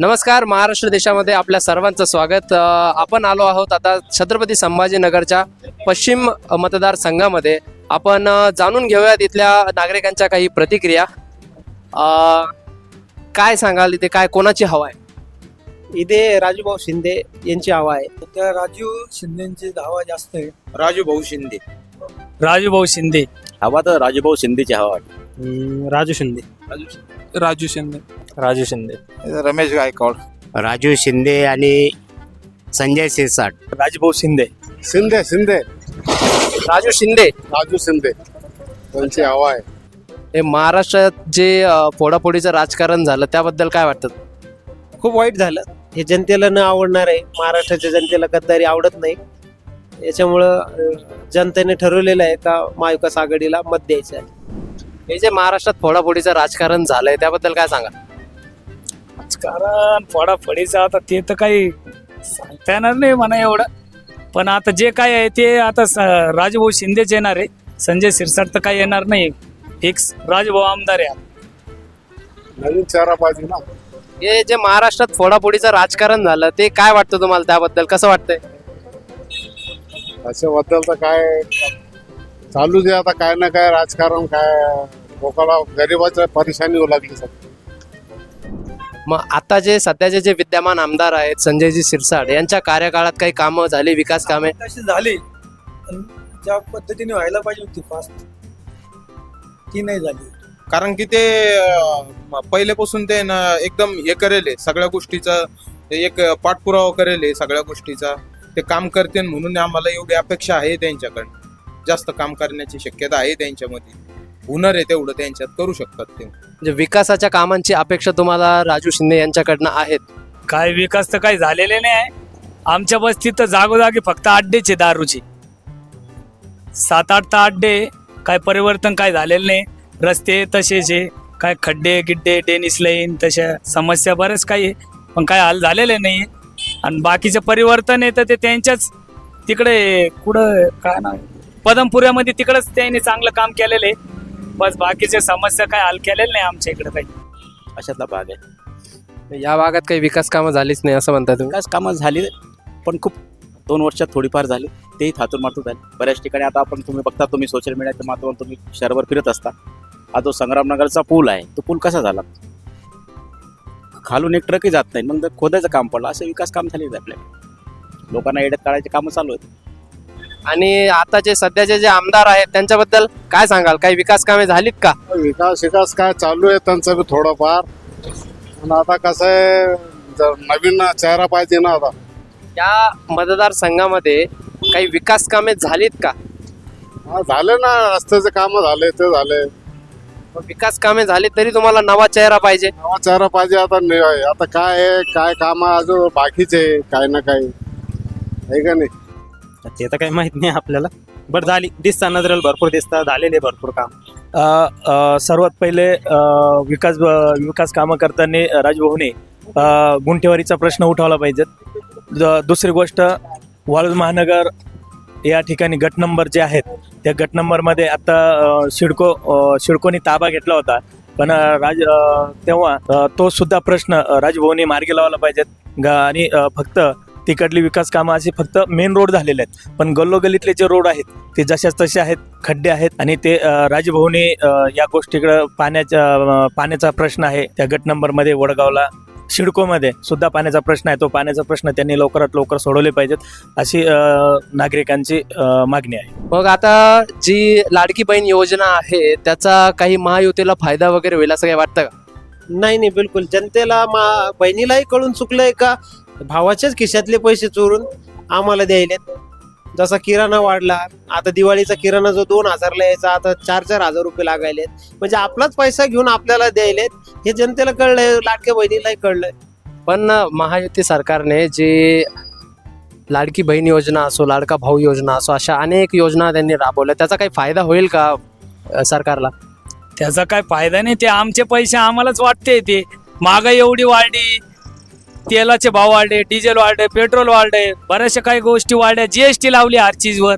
नमस्कार महाराष्ट्र देशामध्ये आपल्या सर्वांचं स्वागत. आपण आलो आहोत आता छत्रपती संभाजीनगरच्या पश्चिम मतदारसंघामध्ये. आपण जाणून घेऊयात इथल्या नागरिकांच्या काही प्रतिक्रिया. अ, काय सांगाल इथे? काय कोणाची हवा आहे? इथे राजूभाऊ शिंदे यांची हवा आहे. त्या राजीव शिंदेची धावा जास्त आहे. राजू भाऊ शिंदे. राजू भाऊ शिंदे. हवा तर राजूभाऊ शिंदेची हवा राजू शिंदे. राजू शिंदे. राजू शिंदे. रमेश गायकवाड. राजू शिंदे आणि संजय शिरसाट राजभाऊ शिंदे. शिंदे शिंदे. राजू शिंदे. राजू शिंदे. त्यांची हवा आहे. हे महाराष्ट्रात जे अ, फोडाफोडीचं राजकारण झालं त्याबद्दल काय वाटतं? खूप वाईट झालं. हे जनतेला न आवडणार आहे. महाराष्ट्राच्या जनतेला गद्दारी आवडत नाही. याच्यामुळं अं, जनतेने ठरवलेलं आहे का महाविकास आघाडीला मत द्यायचं आहे. हे जे महाराष्ट्रात फोडाफोडीचं राजकारण झालंय त्याबद्दल काय सांगा राजकारण फोडाफोडीचं आता ते तर काही सांगता येणार नाही म्हणा एवढं. पण आता जे काय आहे ते आता स- राजभाऊ शिंदेच येणार आहे. संजय शिरसाट तर काही येणार नाही. फिक्स राजभाऊ आमदार आहे. नवीन चेहरा पाहिजे ना. हे जे महाराष्ट्रात फोडाफोडीचं राजकारण झालं ते काय वाटतं तुम्हाला त्याबद्दल? कसं वाटतंय? त्याच्याबद्दल तर काय चालू दे आता काय ना काय राजकारण काय लोकांना गरिबाच्या परेशानी होऊ लागली सध्या मग आता जे सध्याचे जे विद्यमान आमदार आहेत संजयजी शिरसाट यांच्या कार्यकाळात काही कामं झाली विकास कामे? तशी झाली. पण ज्या पद्धतीने व्हायला पाहिजे होती फास्ट ती नाही झाली. कारण की ते अं, पहिल्यापासून ते ना एकदम हे करेल आहे, सगळ्या गोष्टीचा एक पाठपुरावा करेल आहे सगळ्या गोष्टीचा. ते काम करते म्हणून आम्हाला एवढी अपेक्षा आहे त्यांच्याकडनं. जास्त काम करण्याची शक्यता आहे त्यांच्यामध्ये. हुनर आहे तेवढं त्यांच्यात करू शकतात ते. म्हणजे विकासाच्या कामांची अपेक्षा तुम्हाला राजू शिंदे यांच्याकडनं आहेत. काय विकास तर काही झालेले नाही आहे. आमच्या बस्तीत तर जागोजागी फक्त अड्डेचे दारूचे. सात आठ तर अड्डे काय परिवर्तन काय झालेलं नाही. रस्ते तसेच आहे काय खड्डे गिड्डे टेनिस लाईन तशा समस्या बरेच काही आहे. पण काय हाल झालेले नाही. आणि बाकीचं परिवर्तन आहे तर ते त्यांच्याच तिकडे कुठं काय ना पदमपुऱ्यामध्ये तिकडंच त्यांनी चांगलं काम केलेलं. आहे बस बाकीच्या समस्या काय हाल केलेल्या नाही आमच्या इकडे काही. अशातला भाग आहे. या भागात काही विकास कामं झालीच नाही असं म्हणता तुम्ही? विकास कामं झाली पण खूप दोन वर्षात थोडीफार झाली. तेही थातून मातून झाली. बऱ्याच ठिकाणी आता आपण तुम्ही बघता तुम्ही सोशल मीडियाच्या माध्यमातून तुम्ही शहरभर फिरत असता. हा जो संग्रामनगरचा पूल आहे. तो पूल कसा झाला? खालून एक ट्रकही जात नाही. मग जर खोदायचं काम पडलं. असे विकास काम झाले आपल्या लोकांना येड्यात काढायचे कामं चालू आहेत. आणि आता जे सध्याचे जे आमदार आहेत त्यांच्याबद्दल काय सांगाल? काही विकास कामे झालीत का? विकास विकास काय चालू आहे त्यांचं बी थोडंफार. पण आता कसं आहे जर नवीन चेहरा पाहिजे ना आता. या मतदारसंघामध्ये काही विकास कामे झालीत का? हा, झाले ना रस्त्याचे काम झाले ते झाले. मग विकास कामे झाली तरी तुम्हाला नवा चेहरा पाहिजे? नवा चेहरा पाहिजे आता नि- आता काय आहे काय काम अजून बाकीचे आहे, काय ना काही आहे का नाही? ते तर काही माहीत नाही आपल्याला. बट झाली. दिसता नजरेला भरपूर दिसतात. झालेले भरपूर काम. अ, अ, सर्वात पहिले अ, विकास विकास कामं करताना राजभवने अ, गुंठेवारीचा प्रश्न उठवला पाहिजे. द- दुसरी गोष्ट वाळूज महानगर या ठिकाणी गट नंबर जे आहेत त्या गट नंबरमध्ये आता अ, सिडको अ, सिडकोनी ताबा घेतला होता. पण अ, राज अ, तेव्हा अ, तो सुद्धा प्रश्न अ, राजभाऊने मार्गी लावला पाहिजेत. ग- आणि अ, फक्त तिकडली विकास कामं अशी फक्त मेन रोड झालेले आहेत. पण गल्लोगल्लीतले जे रोड आहेत ते जशाच तसे आहेत खड्डे आहेत आणि ते अ, या गोष्टीकडे पाण्याच्या पाण्याचा प्रश्न आहे. त्या गट नंबरमध्ये वडगावला सिडकोमध्ये सुद्धा पाण्याचा प्रश्न आहे. तो पाण्याचा प्रश्न त्यांनी लवकरात लवकर सोडवले पाहिजेत अशी नागरिकांची मागणी आहे. मग आता जी लाडकी बहीण योजना आहे त्याचा काही महायुतीला फायदा वगैरे होईल असं काही वाटतं का? नाही नाही बिलकुल. जनतेला मा बहिणीलाही कळून चुकलंय का? भावाच्याच खिशातले पैसे चोरून आम्हाला द्यायलेत. जसा किराणा वाढला आता दिवाळीचा किराणा जो दोन हजारला यायचा आता चार चार हजार रुपये लागायलेत. म्हणजे आपलाच पैसा घेऊन आपल्याला द्यायलेत हे जनतेला कळलंय लाडक्या बहिणीलाही कळलंय. पण महायुती सरकारने जे लाडकी बहीण योजना असो लाडका भाऊ योजना असो अशा अनेक योजना त्यांनी राबवल्या. त्याचा काही फायदा होईल का अ, सरकारला? त्याचा काय फायदा नाही ते आमचे पैसे आम्हालाच वाटते ते. महागाई एवढी वाढली तेलाचे भाव वाढले डिझेल वाढले पेट्रोल वाढले बऱ्याचशा काही गोष्टी वाढल्या जीएसटी लावली हर चीजवर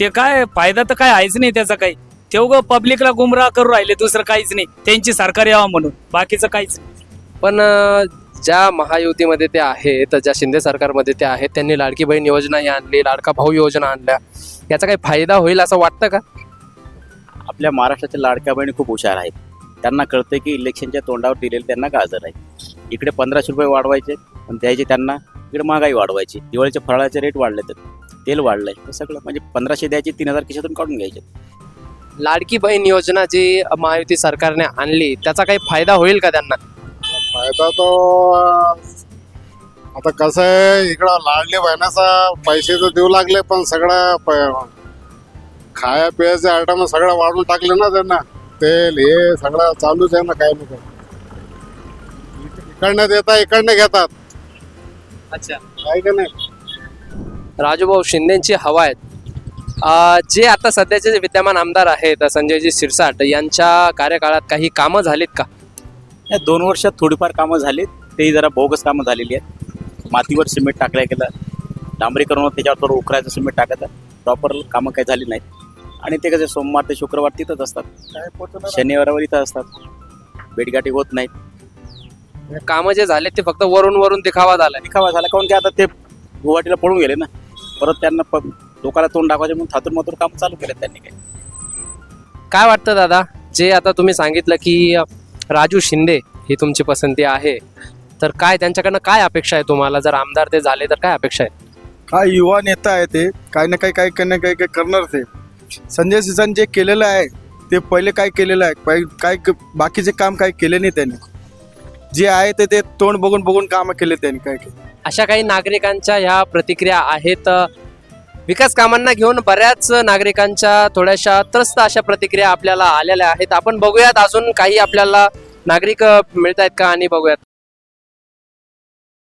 ते काय फायदा तर काय आहेच नाही त्याचा काही. तेवढं पब्लिकला गुमराह करू राहिले दुसरं काहीच नाही. त्यांची सरकार यावं म्हणून बाकीचं काहीच नाही. पण अ, ज्या महायुतीमध्ये ते आहेत ज्या शिंदे सरकारमध्ये ते आहेत त्यांनी लाडकी बहीण योजना ही आणली लाडका भाऊ योजना आणल्या. याचा काही फायदा होईल असं वाटतं का? आपल्या महाराष्ट्राच्या लाडक्या बहिणी खूप हुशार आहेत. त्यांना कळतं की इलेक्शनच्या तोंडावर दिलेले त्यांना गाजर आहे. इकडे पंधराशे रुपये वाढवायचे पण द्यायचे त्यांना. इकडे महागाई वाढवायची. दिवाळीचे फराळाचे रेट वाढले तर तेल वाढलंय. हे सगळं म्हणजे पंधराशे द्यायचे तीन हजार खिशातून काढून घ्यायचे. लाडकी बहीण योजना जी महायुती सरकारने आणली त्याचा काही फायदा होईल का त्यांना? फायदा तो आता कसं आहे इकडं लाडली बहिणाचा पैसे तर देऊ लागले पण सगळं प- खाया पियाचे आयटम सगळं वाढून टाकले ना त्यांना. तेल हे सगळं चालूच आहे ना काय नाही काय. इकडनं देतात इकडनं घेतात. अच्छा. काय का नाही? राजूभाऊ शिंदेची हवा आहेत. अं, जे आता सध्याचे जे विद्यमान आमदार आहेत संजयजी शिरसाट यांच्या कार्यकाळात काही कामं झालीत का? या दोन वर्षात थोडीफार कामं झालीत. तेही जरा बोगस कामं झालेली आहेत. मातीवर सिमेंट टाकल्या गेलं. डांबरीकरण त्याच्यावर थोडं उकरायचं सिमेंट टाकायचं प्रॉपर कामं काही झाली नाहीत. आणि ते कसे सोमवार ते शुक्रवार तिथंच असतात. शनिवारावर इथं असतात. भेटगाठी होत नाहीत. कामं जे झाले ते फक्त वरून वरून दिखावा झाला दिखावा झाला काऊन की आता ते गुवाहाटीला पळून गेले ना. परत त्यांना प लोकांना तोंड दाखवायचे म्हणून थातूर मातूर काम चालू केलं त्यांनी काही. काय वाटतं दादा? जे आता तुम्ही सांगितलं की अ, राजू शिंदे ही तुमची पसंती आहे तर काय त्यांच्याकडनं काय अपेक्षा आहे तुम्हाला? जर आमदार ते झाले तर काय अपेक्षा आहे काय युवा नेता आहे ते काही ना काही काही काही ना काही काही करणार ते. संजय सिसन जे केलेलं आहे ते पहिले काय केलेलं आहे? काय बाकीचे काम काही केले नाही त्यांनी. जे आहे ते ते तोंड बघून बघून कामं केले त्यांनी काय केले. अशा काही नागरिकांच्या ह्या प्रतिक्रिया आहेत. विकास कामांना घेऊन बऱ्याच नागरिकांच्या थोड्याशा त्रस्त अशा प्रतिक्रिया आपल्याला आलेल्या आहेत. आपण बघूयात अजून काही आपल्याला नागरिक मिळत आहेत का आणि बघूयात.